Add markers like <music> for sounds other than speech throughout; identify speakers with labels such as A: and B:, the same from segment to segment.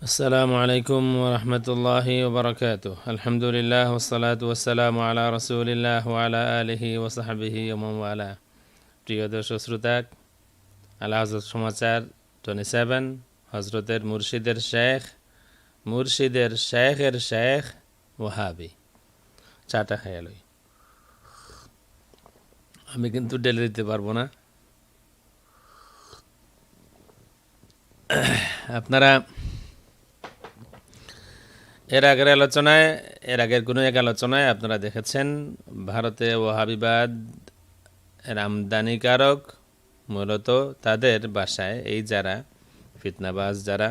A: আসসালামু আলাইকুম ওরহমতুল্লাহ ওবরকাত আলহামদুলিল্লাহ ওসালাত ওসালাম আলা রসুলিল্লাহ আলা আলহি ওসাহাবিহি ওমালা প্রিয় দর্শক শ্রোতা আল্লাহ হজরত সমাচার টোয়েন্টি সেভেন হজরতের মুর্শিদের শেখ মুর্শিদের শেখের শেখ ওহাবি চাটা খেয়ালই আমি কিন্তু ডেলি দিতে পারব না। <coughs> আপনারা এর আগের আলোচনায়, এর আগের কোনো এক আলোচনায় আপনারা দেখেছেন, ভারতে ওহাবিবাদ এর আমদানিকারক মূলত তাদের বাসায়, এই যারা, ফিতনাবাজ যারা,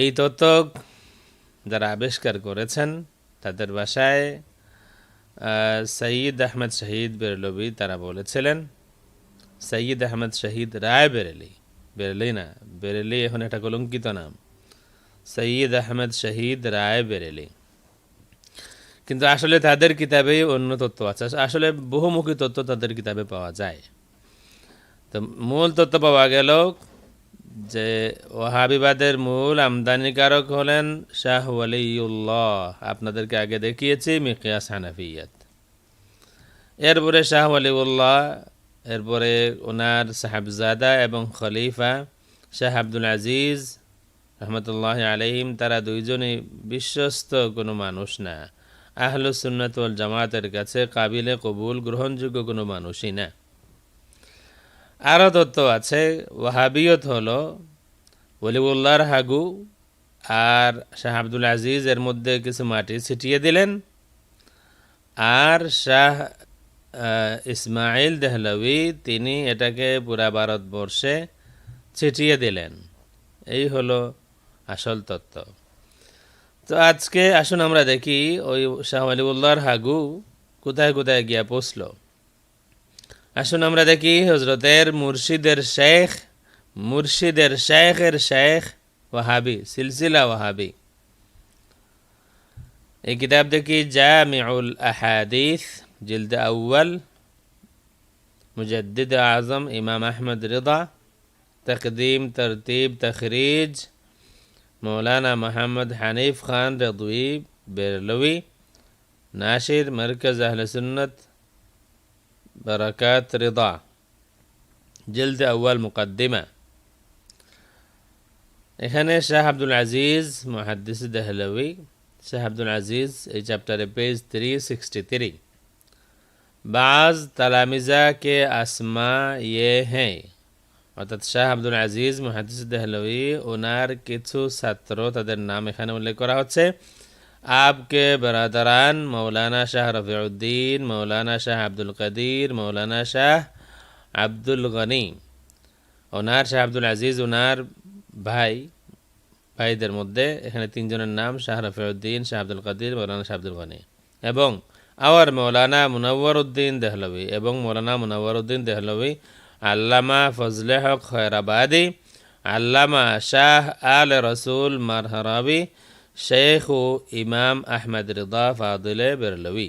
A: এই তত্ত্ব যারা আবিষ্কার করেছেন, তাদের বাসায় সঈদ আহমেদ শহীদ বেরলবি তারা বলেছিলেন, সঈদ আহমেদ শহীদ রায় বেরেলি বেরেলি না, বেরেলি এখন একটা কলঙ্কিত নাম। সঈদ আহমেদ শহীদ রায় বেরেলি। কিন্তু আসলে তাদের কিতাবেই অন্য তত্ত্ব আছে। আসলে বহুমুখী তত্ত্ব তাদের কিতাবে পাওয়া যায়। তো মূল তত্ত্ব পাওয়া গেল যে ওহাবিবাদের মূল আমদানিকারক হলেন শাহ ওয়ালিউল্লাহ। আপনাদেরকে আগে দেখিয়েছি মিকিয়াস হানাফিয়াত এরপরে শাহ ওয়ালিউল্লাহ, এরপরে ওনার সাহেবজাদা এবং খলিফা শাহ আব্দুল আজিজ রহমতুল্লাহ আলহিম তারা দুইজনই বিশ্বস্ত কোনো মানুষ না। আহলুসুন্নাতুল জামাতের কাছে কাবিলে কবুল গ্রহণযোগ্য কোনো মানুষই না। আরও তত্ত্ব আছে, ওয়াহাবিয়ত হল ওলিউল্লাহর হাগু আর শাহ আব্দুল আজিজ এর মধ্যে কিছু মাটি ছিটিয়ে দিলেন। আর শাহ ইসমাইল দেহলভি তিনি এটাকে পুরা ভারতবর্ষে ছিটিয়ে দিলেন। এই হলো আসল তত্ত্ব। তো আজকে আসুন আমরা দেখি ওই শাহ আলিউল্লাহর হাগু কোথায় কোথায় গিয়া পৌঁছল। আসুন আমরা দেখি হজরতের মুর্শিদের শেখ, মুর্শিদের শেখের শেখ ওয়াহাবি, সিলসিলা ওয়াহাবি। এই কিতাব দেখি জামিউল আহাদিস, জিলদ আউ্য়াল, মুজদ্দিদ আজম, ইমাম আহমদ রিদা, তকদিম, তরতিব, তখরিজ مولانا محمد حنیف خان رضوی برلوی ناشر مرکز اهل سنت برکات رضا. جلد اول مقدمه. এখানে শাহ আব্দুল আজিজ মহাদ্দিস দেহলভি শাহ আব্দুল আজিজ এই চ্যাপ্টারে পেজ থ্রি সিক্সটি থ্রি بعض تلامیزہ کے اسما یہ ہیں অর্থাৎ শাহ আব্দুল আজিজ মহাদিস দেহলভি ওনার কিছু ছাত্র তাদের নাম এখানে উল্লেখ করা হচ্ছে। আপকে বরাদারান মৌলানা শাহ রফিউদ্দিন মৌলানা শাহ আব্দুল কাদির মৌলানা শাহ আব্দুল গনি। ওনার শাহ আব্দুল আজিজ ওনার ভাই, ভাইদের মধ্যে এখানে তিনজনের নাম শাহ রফিউদ্দিন, শাহ আব্দুল কাদির মৌলানা শাহ আব্দুল গনি। এবং আওয়ার মৌলানা মুনাওয়ার উদ্দিন দেহলভি এবং মৌলানা মুনাওয়ার উদ্দিন দেহলভি আল্লামা ফজলে হক খয়রাবাদি আল্লামা শাহ আল রসুল মারহরাবি, শেখ ও ইমাম আহমেদ রিদা ফাদিলে বেরলভি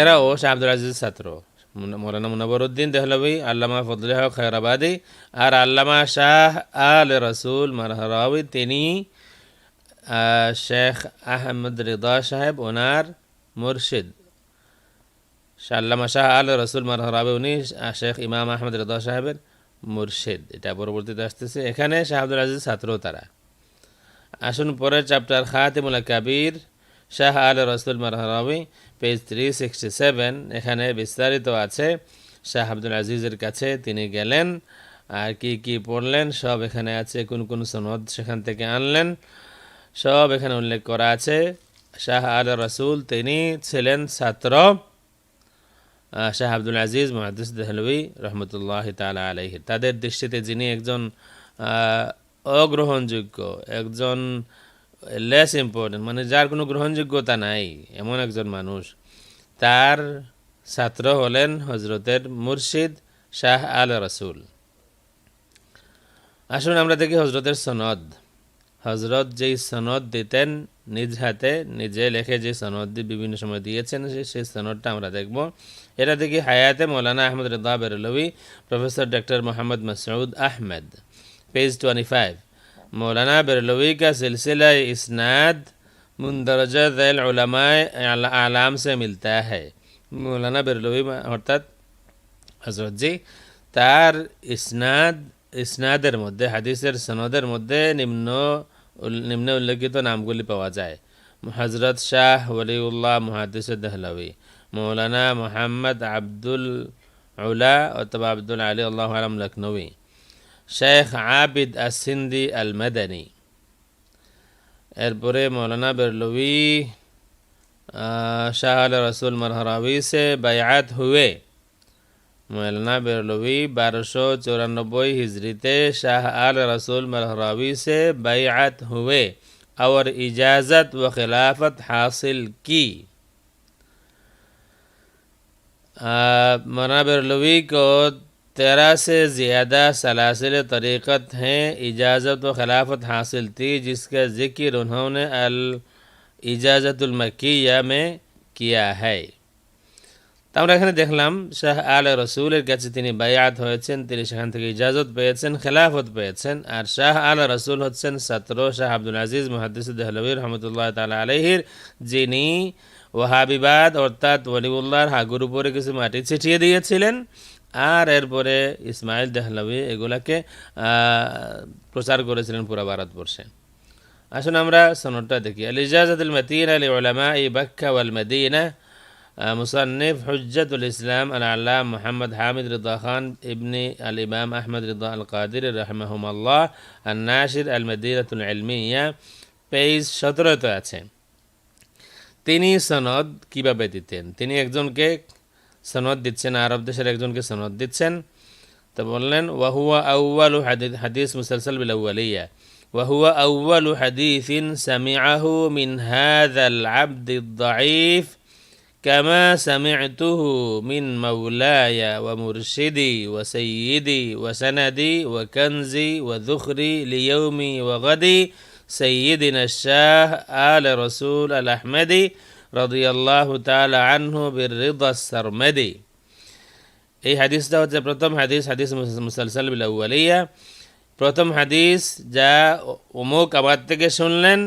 A: এরাও শাহ আব্দুল আজিজ ছাত্র। মৌলানা মুনাবরুদ্দিন দেহলভি আল্লামা ফজলে হক খয়রাবাদি আর আল্লামা শাহ আল রসুল মারহরাবি, তিনি শেখ আহমদ রিদা সাহেব ওনার মুর্শিদ। আল্লামা শাহ আল রসুল মারহরাবে উনি শেখ ইমাম আহমদ রদা সাহেবের মুর্শিদ। এটা পরবর্তীতে আসতেছে। এখানে শাহ আব্দুল আজিজ ছাত্র তারা। আসুন পরের চ্যাপ্টার খাতিমুল্লা Kabir, Shah Al Rasul Marehrawi page three sixty seven এখানে বিস্তারিত আছে, শাহ আব্দুল আজিজের কাছে তিনি গেলেন, আর কি কি পড়লেন, সব এখানে আছে, কোন কোন সনদ সেখান থেকে আনলেন, সব এখানে উল্লেখ করা আছে। শাহ আল রসুল তিনি ছিলেন ছাত্র। শাহ আব্দুল আজিজ মহাদিস দেহলভি রহমতুল্লাহ তালা আলহি তাদের দৃষ্টিতে যিনি একজন অগ্রহণযোগ্য, একজন লেস ইম্পর্টেন্ট মানে যার কোনো গ্রহণযোগ্যতা নাই, এমন একজন মানুষ, তার ছাত্র হলেন হজরতের মুর্শিদ শাহ আল রসুল। আসুন আমরা দেখি হজরতের সনদ। হজরত যেই সনদ দিতেন, নিজ হাতে নিজে লেখে যে সনদ বিভিন্ন সময় দিয়েছেন সেই সনদটা আমরা দেখব। এটা দেখি হায়াতে Maulana Ahmad Raza Barelvi professor doctor Mohammad Masood Ahmed page twenty five Maulana Barelvi का सिलसिला इसनाद मुंदरज दैल उलमाए आला- आलाम से मिलता है মৌলানা বেরলভি অর্থাৎ হজরতজি তার ইসনাদ ইসনাদের মধ্যে হাদিসের সনদের মধ্যে নিম্ন উল- নিম্নে উল্লেখিত নামগুলি পাওয়া যায় হজরত শাহ ওলিউল্লাহ মুহাদিস দেহলভি মৌলানা মোহাম্মদ আব্দুল উলা অথবা আব্দুল আলী আল্লাহ আলম লখনৌই শেখ আবিদ আসিন্দি আল মেদানি এরপরে মৌলানা বেরলুই শাহ আল রসুল মরহরাবি সে বায়াত হুয়ে। মৌলানা বেরলুই বারোশো চৌরানব্বই হিজড়িতে শাহ আল রসুল মরহরাবি সে বায়াত হুয়ে اور ইজাজত و خلافت حاصل کی مولانا برلوی کو تیرہ سے زیادہ سلاسل طریقت ہیں، اجازت و خلافت حاصل تھی، جس کا ذکر انہوں نے الجازت المکیہ میں کیا ہے۔ تمہرے دیکھ لم شاہ عال رسول کی جتنی بیات ہوئے سن تین شہنت کی اجازت پیتسن خلافت پہتسن اور شاہ عال رسول حسین سترو شاہ عبدالعزیز محدث الدہ رحمۃ اللہ تعالیٰ علیہ جینی ওহাবিবাদ অর্থাৎ ওলিউল্লাহর হাগুর উপরে কিছু মাটি ছিটিয়ে দিয়েছিলেন। আর এরপরে ইসমাইল দেহলবী এগুলাকে প্রচার করেছিলেন পুরো ভারতবর্ষে। আসুন আমরা সনদটা দেখি। আল ইজাজাতুল মাতিনা লি উলামা বাক্কা ওয়াল মদিনা মুসান্নিফ হুজ্জাতুল ইসলাম আল আল্লাহ মোহাম্মদ হামিদ রিদা খান ইবনি আল ইমাম আহমদ রিদা আল কাদির রহমাহুমাল্লাহ আর নাসির আল মদিনাতুল ইলমিয়া পেজ সতেরোতে আছে। তিনি সনদ কিভাবে দিতেন তিনি একজনকে সনদ দিচ্ছেন আরব দেশের একজনকে সনদ দিচ্ছেন তো বললেন ওয়াহুয়া আউ্বালু হাদিস মুসলসল বিল আউ্বালিয়া وهو أول حديث سمعه من هذا العبد الضعيف كما سمعته من مولاي ومرشدي وسيدي وسندي وكنزي وذخري ليومي وغدي سيدنا الشاه آل رسول الأحمدي رضي الله تعالى عنه بالرضا السرمدي এই হাদিসটা হচ্ছে প্রথম হাদিস হাদিস মুসালসাল বিল আউয়ালিয়া প্রথম হাদিস যা অমুক আমার থেকে শুনলেন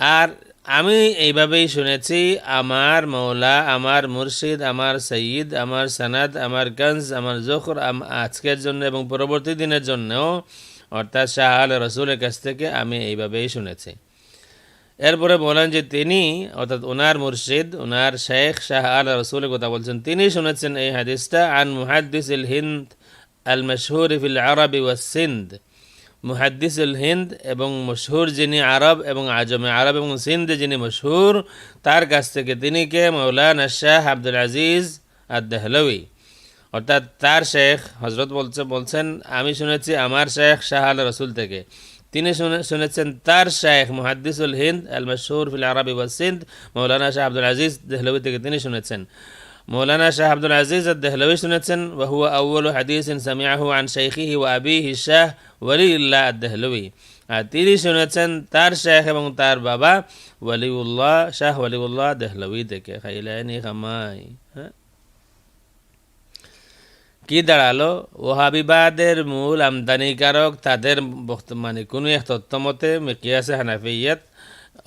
A: আর আমি এইভাবেই শুনেছি আমার মৌলা আমার মুর্শিদ আমার সঈদ আমার সানাদ আমার গঞ্জ আমার জখর আজকের জন্য এবং পরবর্তী দিনের জন্যও অর্থাৎ শাহ আল রসুলের কাছ থেকে আমি এইভাবেই শুনেছি। এরপরে বলেন যে তিনি, অর্থাৎ ওনার মুর্শিদ ওনার শেখ শাহ আল রসুলের কথা বলছেন, তিনি শুনেছেন এই হাদিসটা, আন মুহাদ্দিস ইল হিন্দ আল মশহুর ফিল আরবি ওয়া সিন্ধ মুহাদ্দিসুল হিন্দ এবং মশহুর যিনি আরব এবং আজমে আরব এবং সিন্ধে যিনি মশহুর, তার কাছ থেকে তিনি কে মৌলানা শাহ আব্দুল আজিজ আদ আদহলবি অর্থাৎ তার শেখ হজরত বলছে বলছেন আমি শুনেছি আমার শেখ শাহ আল রসুল থেকে তিনি শুনেছেন তার শেখ মুহাদ্দিসুল হিন্দ আল মশহুর ফিল আরবি ওয়াসিন্দ মৌলানা শাহ আব্দুল আজিজ দেহলবি থেকে তিনি শুনেছেন মৌলানা শাহ আব্দুল আজিজ দেহলবি শুনেছেন ওয়াহুয়া আউ্ল হাদিস সামিয়াহু আন শেখিহি ওয়া আবিহি শাহ ওয়ালিউল্লাহ দেহলবি আর তিনি শুনেছেন তার শেখ এবং তার বাবা ওয়ালিউল্লাহ শাহ ওয়ালিউল্লাহ দেহলবি থেকে খাইলাইনি খামাই হ্যাঁ কি দাঁড়াল? ওহাবিবাদের মূল আমদানিকারক তাদের মানে কোনো এক তত্ত্বমতে মিকিয়াসে হানাফিয়াত।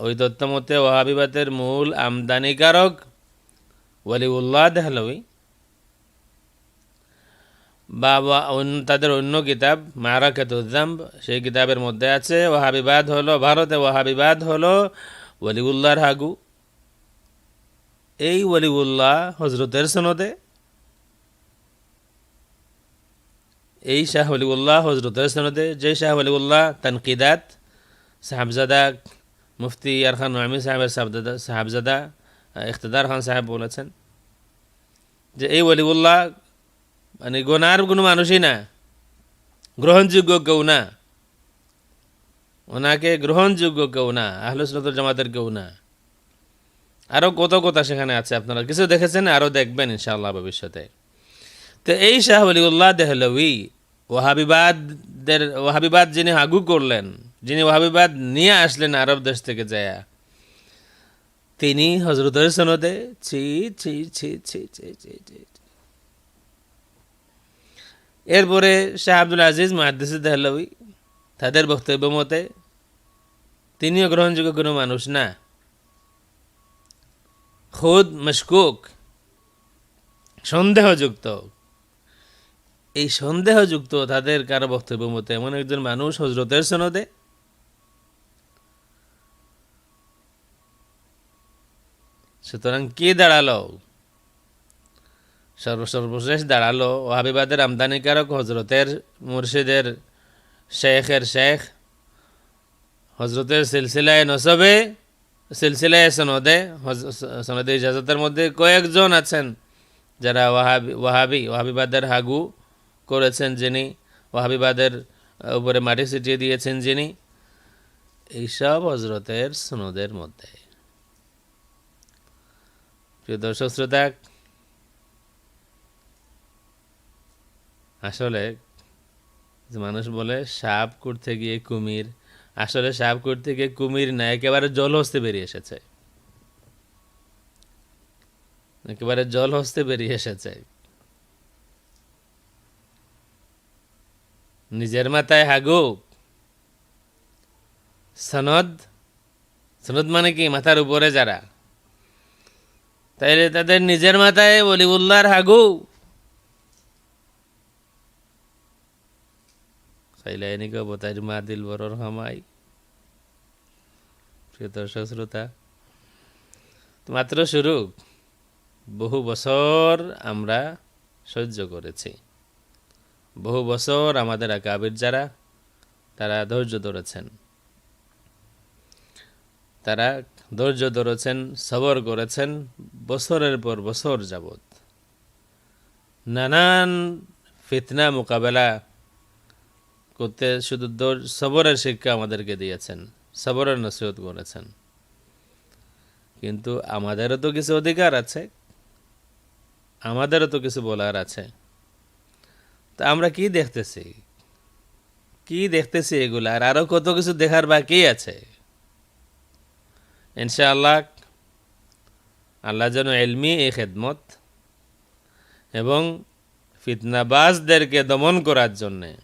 A: ওই তত্ত্বমতে ওহাবিবাদের মূল আমদানিকারক ওয়ালিউল্লাহ দেহলবি বা তাদের অন্য কিতাব মারাকাতুদ্দাম সেই কিতাবের মধ্যে আছে, ওহাবিবাদ হলো, ভারতে ওহাবিবাদ হলো ওয়ালিউল্লাহর হাগু। এই ওয়ালিউল্লাহ হজরতের সনদে এই শাহ ওলিউল্লাহ হজরতের সনদে, যে শাহ ওলিউল্লাহ তানকিদাত সাহাবজাদা মুফতি ইয়ারখান নোয়ামি সাহেবের সাহাবজাদা ইখতদার খান সাহেব বলেছেন যে এই ওলিউল্লাহ মানে গোনার কোনো মানুষই না, গ্রহণযোগ্য কেউ না, ওনাকে গ্রহণযোগ্য কেউ না আহলুসনতুল জামাতের কেউ না। আরও কত কথা সেখানে আছে, আপনারা কিছু দেখেছেন আরও দেখবেন ইনশাআল্লাহ ভবিষ্যতে। তো এই শাহ ওলিউল্লাহ দেহলবি ওহাবিবাদের ওহাবিবাদ যিনি হাগু করলেন, যিনি ওহাবিবাদ নিয়ে আসলেন আরব দেশ থেকে যায়, তিনি হজরতের সনদে ছি ছি ছি ছি ছি ছি ছি এরপরে শাহ আব্দুল আজিজ মাহাদিস দেহলবি তাদের বক্তব্য মতে, তিনিও গ্রহণযোগ্য কোনো মানুষ না। খুদ, মশকুক, সন্দেহযুক্ত এই সন্দেহযুক্ত তাদের কারও বক্তব্য মতে এমন একজন মানুষ হজরতের সনদে? সুতরাং কি দাঁড়াল? সর্ব সর্বশেষ দাঁড়াল ওহাবিবাদের আমদানিকারক হজরতের মুর্শিদের শেখের শেখ। হজরতের সিলসিলায় নসবে, সিলসিলায় সনদে সনদে ইজাজতের মধ্যে কয়েকজন আছেন যারা ওয়াহাবি ওয়াহাবি, ওয়াহাবিবাদের হাগু। করেছেন যিনি, ওয়াহাবিবাদের উপরে মাটি ছিটিয়ে দিয়েছেন যিনি, এইসব হজরতের সনদের মধ্যে। প্রিয় দর্শক শ্রোতা, আসলে মানুষ বলে, সাপ করতে গিয়ে কুমির, আসলে সাপ করতে গিয়ে কুমির না, একেবারে জল হস্তে বেরিয়ে এসেছে। একেবারে জল হস্তে বেরিয়ে এসেছে। নিজের মাথায় হাগু। সনদ সনদ মানে কি? মাথার উপরে যারা। তাইলে তাদের নিজের মাথায় বলিউল্লাহর হাগু। খাইলাইনি কব তার মা দিল বরর হামাই। প্রিয় দর্শক, শ্রোতা, মাত্র শুরু। বহু বছর আমরা সহ্য করেছি। বহু বছর আমাদের আকাবির যারা, তারা ধৈর্য ধরেছেন। তারা ধৈর্য ধরেছেন, সবর করেছেন, বছরের পর বছর যাবত নানান ফিতনা মোকাবেলা করতে শুধু সবরের শিক্ষা আমাদেরকে দিয়েছেন, সবরের নসিহত করেছেন। কিন্তু আমাদেরও তো কিছু অধিকার আছে, আমাদেরও তো কিছু বলার আছে। তা আমরা কি দেখতেছি? কি দেখতেছি এগুলা? আর আরও কত কিছু দেখার বাকি আছে? ইনশাআল্লাহ, আল্লাহ যেন এলমি এই খেদমত, এবং ফিতনাবাজদেরকে দমন করার জন্যে।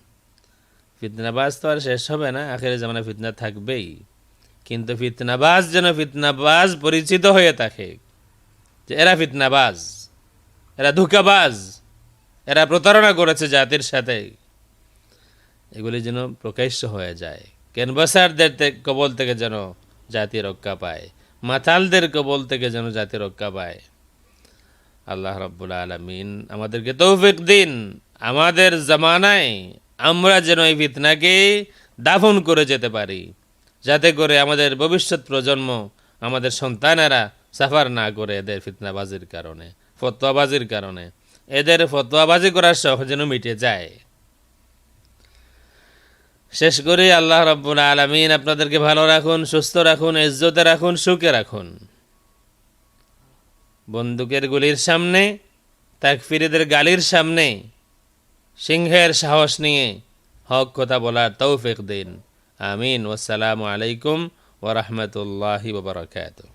A: ফিতনাবাজ তো আর শেষ হবে না, আখের জামানা ফিতনা থাকবেই। কিন্তু ফিতনাবাজ যেন ফিতনাবাজ পরিচিত হয়ে থাকে। যে এরা ফিতনাবাজ, এরা ধোকাবাজ। এরা প্রতারণা করেছে জাতির সাথে। এগুলি যেন প্রকাশ্য হয়ে যায়। ক্যানভাসারদের কবল থেকে যেন জাতি রক্ষা পায়। মাতালদের কবল থেকে যেন জাতি রক্ষা পায়। আল্লাহ রব্বুল আলমিন আমাদেরকে তৌফিক দিন। আমাদের জামানায় আমরা যেন এই ফিতনাকে দাফন করে যেতে পারি। যাতে করে আমাদের ভবিষ্যৎ প্রজন্ম আমাদের সন্তানেরা সাফার না করে এদের ফিতনাবাজির কারণে, ফতোয়াবাজির কারণে। এদের ফতোয়াবাজি করার শখ যেন মিটে যায়। শেষ করে, আল্লাহ রব্বুল আলমিন আপনাদেরকে ভালো রাখুন, সুস্থ রাখুন, ইজ্জতে রাখুন, সুখে রাখুন। বন্দুকের গুলির সামনে তাকফিরিদের গালির সামনে, সিংহের সাহস নিয়ে হক কথা বলার তৌফিক দিন। আমিন। ওসালামু আলাইকুম ওরহমতুল্লাহি ওবরাকাতুহ